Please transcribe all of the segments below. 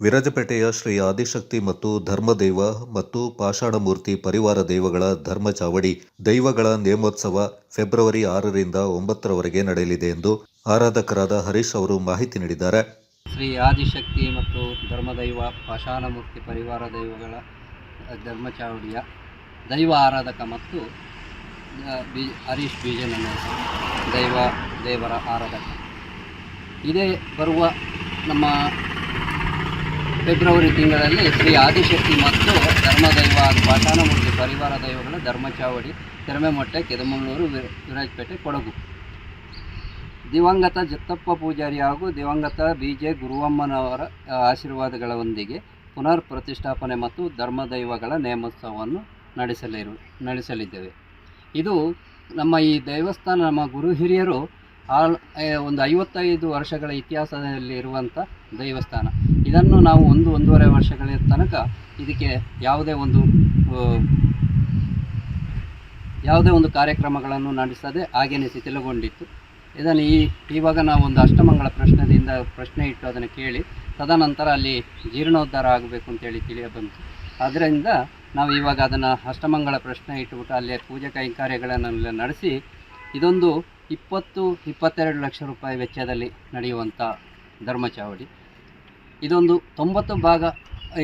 ವಿರಾಜಪೇಟೆಯ ಶ್ರೀ ಆದಿಶಕ್ತಿ ಮತ್ತು ಧರ್ಮದೈವ ಮತ್ತು ಪಾಷಾಣಮೂರ್ತಿ ಪರಿವಾರ ದೈವಗಳ ಧರ್ಮ ಚಾವಡಿ ದೈವಗಳ ನೇಮೋತ್ಸವ ಫೆಬ್ರವರಿ ಆರರಿಂದ ಒಂಬತ್ತರವರೆಗೆ ನಡೆಯಲಿದೆ ಎಂದು ಆರಾಧಕರಾದ ಹರೀಶ್ ಅವರು ಮಾಹಿತಿ ನೀಡಿದ್ದಾರೆ. ಶ್ರೀ ಆದಿಶಕ್ತಿ ಮತ್ತು ಧರ್ಮದೈವ ಪಾಷಾಣಮೂರ್ತಿ ಪರಿವಾರ ದೈವಗಳ ಧರ್ಮಚಾವಡಿಯ ದೈವ ಆರಾಧಕ ಮತ್ತು ಬಿ, ಹರೀಶ್ ಬೀಜನ ದೈವ ದೇವರ ಆರಾಧಕ. ಇದೇ ಬರುವ ನಮ್ಮ ಫೆಬ್ರವರಿ ತಿಂಗಳಲ್ಲಿ ಶ್ರೀ ಆದಿಶಕ್ತಿ ಮತ್ತು ಧರ್ಮದೈವ ಹಾಗೂ ಪಾಷಾಣಮೂರ್ತಿ ಪರಿವಾರ ದೈವಗಳ ಧರ್ಮಚಾವಡಿ ತೆರಮೆಮೊಟ್ಟೆ ಕೆದಮುಳ್ಳೂರು ವಿರಾಜಪೇಟೆ, ಕೊಡಗು. ದಿವಂಗತ ಜತ್ತಪ್ಪ ಪೂಜಾರಿ ಹಾಗೂ ದಿವಂಗತ ಬಿ ಜೆ ಗುರುವಮ್ಮನವರ ಆಶೀರ್ವಾದಗಳೊಂದಿಗೆ ಪುನರ್ ಪ್ರತಿಷ್ಠಾಪನೆ ಮತ್ತು ಧರ್ಮದೈವಗಳ ನೇಮೋತ್ಸವವನ್ನು ನಡೆಸಲಿರು, ನಡೆಸಲಿದ್ದೇವೆ. ಇದು ನಮ್ಮ ಈ ದೇವಸ್ಥಾನ, ನಮ್ಮ ಗುರು ಹಿರಿಯರು ಆಲ್ ಒಂದು ಐವತ್ತೈದು ವರ್ಷಗಳ ಇತಿಹಾಸದಲ್ಲಿ ಇರುವಂಥ ದೈವಸ್ಥಾನ. ಇದನ್ನು ನಾವು ಒಂದು ಒಂದೂವರೆ ವರ್ಷಗಳ ತನಕ ಇದಕ್ಕೆ ಯಾವುದೇ ಒಂದು ಯಾವುದೇ ಒಂದು ಕಾರ್ಯಕ್ರಮಗಳನ್ನು ನಡೆಸದೆ ಹಾಗೇನೆ ಶಿಥಿಲಗೊಂಡಿತ್ತು. ಇದನ್ನು ಈ, ಇವಾಗ ನಾವು ಒಂದು ಅಷ್ಟಮಂಗಳ ಪ್ರಶ್ನದಿಂದ ಪ್ರಶ್ನೆ ಇಟ್ಟು ಅದನ್ನು ಕೇಳಿ, ತದನಂತರ ಅಲ್ಲಿ ಜೀರ್ಣೋದ್ಧಾರ ಆಗಬೇಕು ಅಂತೇಳಿ ತಿಳಿಯ ಬಂತು. ಅದರಿಂದ ನಾವು ಇವಾಗ ಅದನ್ನು ಅಷ್ಟಮಂಗಳ ಪ್ರಶ್ನೆ ಇಟ್ಟುಬಿಟ್ಟು ಅಲ್ಲಿ ಪೂಜೆ ಕೈಂಕಾರ್ಯಗಳನ್ನೆಲ್ಲ ನಡೆಸಿ, ಇದೊಂದು ಇಪ್ಪತ್ತು, ಇಪ್ಪತ್ತೆರಡು ಲಕ್ಷ ರೂಪಾಯಿ ವೆಚ್ಚದಲ್ಲಿ ನಡೆಯುವಂಥ ಧರ್ಮಚಾವಡಿ ಇದೊಂದು ತೊಂಬತ್ತು ಭಾಗ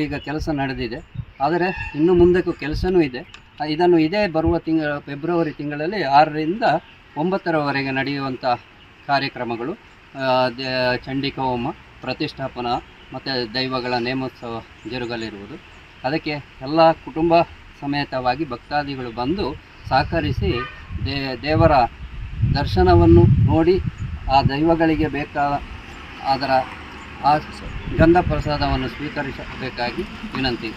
ಈಗ ಕೆಲಸ ನಡೆದಿದೆ. ಆದರೆ ಇನ್ನು ಮುಂದಕ್ಕೂ ಕೆಲಸನೂ ಇದೆ. ಇದನ್ನು ಇದೇ ಬರುವ ತಿಂಗಳ, ಫೆಬ್ರವರಿ ತಿಂಗಳಲ್ಲಿ ಆರರಿಂದ ಒಂಬತ್ತರವರೆಗೆ ನಡೆಯುವಂಥ ಕಾರ್ಯಕ್ರಮಗಳು. ಚಂಡಿಕ ಹೋಮ ಪ್ರತಿಷ್ಠಾಪನಾ ಮತ್ತು ದೈವಗಳ ನೇಮೋತ್ಸವ ಜರುಗಲಿರುವುದು. ಅದಕ್ಕೆ ಎಲ್ಲ ಕುಟುಂಬ ಸಮೇತವಾಗಿ ಭಕ್ತಾದಿಗಳು ಬಂದು ಸಹಕರಿಸಿ ದೇವರ ದರ್ಶನವನ್ನು ನೋಡಿ ಆ ದೈವಗಳಿಗೆ ಬೇಕಾದ ಅದರ ಆ ಗಂಧ ಪ್ರಸಾದವನ್ನು ಸ್ವೀಕರಿಸಬೇಕಾಗಿ ವಿನಂತಿ.